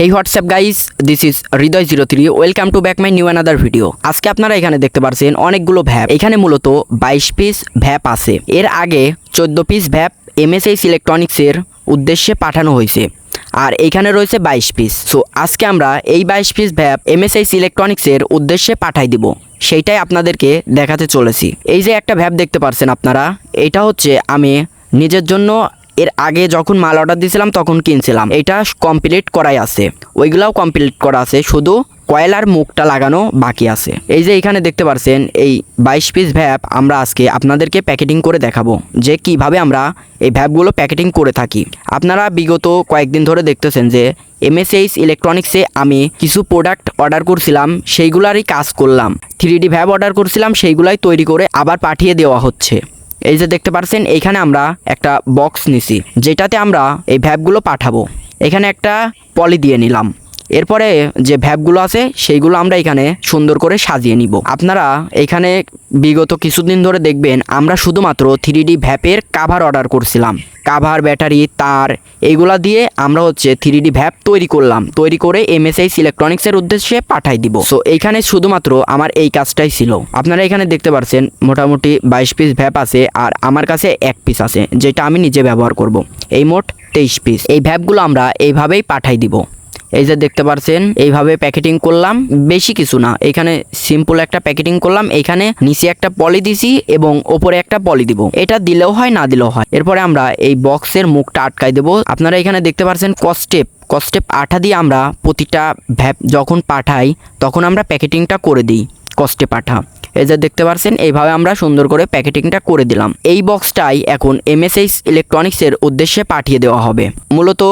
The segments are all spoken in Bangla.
Hey WhatsApp guys this is Hridoy zero three welcome to back my new another video আজকে আপনারা এখানে দেখতে পাচ্ছেন অনেকগুলো ভ্যাপ। এখানে মূলত বাইশ পিস ভ্যাপ আছে। এর আগে চোদ্দ পিস ভ্যাপ এমএসএইচ ইলেকট্রনিক্সের উদ্দেশ্যে পাঠানো হয়েছে। আর এখানে রয়েছে বাইশ পিস সো আজকে আমরা এই বাইশ পিস ভ্যাপ এমএসএইচ ইলেকট্রনিক্সের উদ্দেশ্যে পাঠাই দিব। সেইটাই আপনাদেরকে দেখাতে চলেছি। এই যে একটা ভ্যাপ দেখতে পারছেন আপনারা, এটা হচ্ছে আমি নিজের জন্য এর আগে যখন মাল অর্ডার দিয়েছিলাম তখন কিনছিলাম। এটা কমপ্লিট করাই আছে। ওইগুলাও কমপ্লিট করা আছে। শুধু কয়লার মুখটা লাগানো বাকি আছে। এই যে এখানে দেখতে পারছেন, এই বাইশ পিস ভ্যাপ আমরা আজকে আপনাদেরকে প্যাকেটিং করে দেখাবো, যে কীভাবে আমরা এই ভ্যাপগুলো প্যাকেটিং করে থাকি। আপনারা বিগত কয়েকদিন ধরে দেখতেছেন যে এমএসএইচ ইলেকট্রনিক্সে আমি কিছু প্রোডাক্ট অর্ডার করছিলাম, সেইগুলারই কাজ করলাম। থ্রি ডি ভ্যাপ অর্ডার করছিলাম, সেইগুলাই তৈরি করে আবার পাঠিয়ে দেওয়া হচ্ছে। এই যে দেখতে পারছেন, এইখানে আমরা একটা বক্স নিছি, যেটাতে আমরা এই ভ্যাপগুলো পাঠাবো। এখানে একটা পলি দিয়ে নিলাম। এরপরে যে ভ্যাপগুলো আছে, সেইগুলো আমরা এখানে সুন্দর করে সাজিয়ে নিব। আপনারা এখানে বিগত কিছুদিন ধরে দেখবেন, আমরা শুধুমাত্র থ্রি ডি ভ্যাপের কাভার অর্ডার করছিলাম। কাভার ব্যাটারি তার এইগুলা দিয়ে আমরা হচ্ছে থ্রি ডি ভ্যাপ তৈরি করলাম। তৈরি করে এমএসআইস ইলেকট্রনিক্সের উদ্দেশ্যে পাঠাই দিব। সো এইখানে শুধুমাত্র আমার এই কাজটাই ছিল। আপনারা এখানে দেখতে পাচ্ছেন মোটামুটি বাইশ পিস ভ্যাপ আছে আর আমার কাছে এক পিস আছে, যেটা আমি নিজে ব্যবহার করব। এই মোট তেইশ পিস এই ভ্যাপগুলো আমরা এইভাবেই পাঠাই দিব। এই যে দেখতে পারছেন, এইভাবে প্যাকেটিং করলাম, বেশি কিছু না। এখানে সিম্পল একটা প্যাকেটিং করলাম, এখানে নিচে একটা পলি দিছি এবং ওপরে একটা পলি দিব। এটা দিলেও হয়, না দিলেও হয়। এরপরে আমরা এই বক্সের মুখটা আটকাই দেবো। আপনারা এখানে দেখতে পারছেন কস্টেপ। কস্টেপ আঠা দিয়ে আমরা প্রতিটা ভ্যাপ যখন পাঠাই, তখন আমরা প্যাকেটিংটা করে দিই কষ্টে পাঠা এই যে দেখতে পারছেন, এইভাবে আমরা সুন্দর করে প্যাকেটিংটা করে দিলাম। এই বক্সটাই এখন এমএসএইচ ইলেকট্রনিক্সের উদ্দেশ্যে পাঠিয়ে দেওয়া হবে। মূলত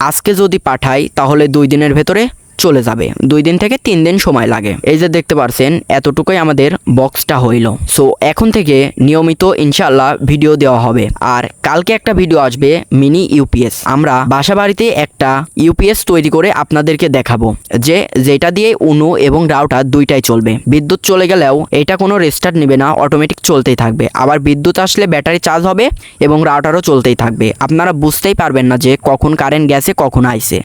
আজকে যদি পাঠাই তাহলে দুই দিনের ভেতরে চলে যাবে। দুই দিন থেকে তিন দিন সময় লাগে। এই যে দেখতে পারছেন, এতটুকুই আমাদের বক্সটা হইল। সো এখন থেকে নিয়মিত ইনশাল্লাহ ভিডিও দেওয়া হবে। আর কালকে একটা ভিডিও আসবে মিনি ইউপিএস আমরা বাসা বাড়িতে একটা ইউপিএস তৈরি করে আপনাদেরকে দেখাবো। যে, যেটা দিয়ে উনো এবং রাউটার দুইটাই চলবে। বিদ্যুৎ চলে গেলেও এটা কোনো রেস্টার্ট নেবে না অটোমেটিক চলতেই থাকবে। আবার বিদ্যুৎ আসলে ব্যাটারি চার্জ হবে এবং রাউটারও চলতেই থাকবে। আপনারা বুঝতেই পারবেন না যে কখন কারেন্ট গেছে, কখন আইছে।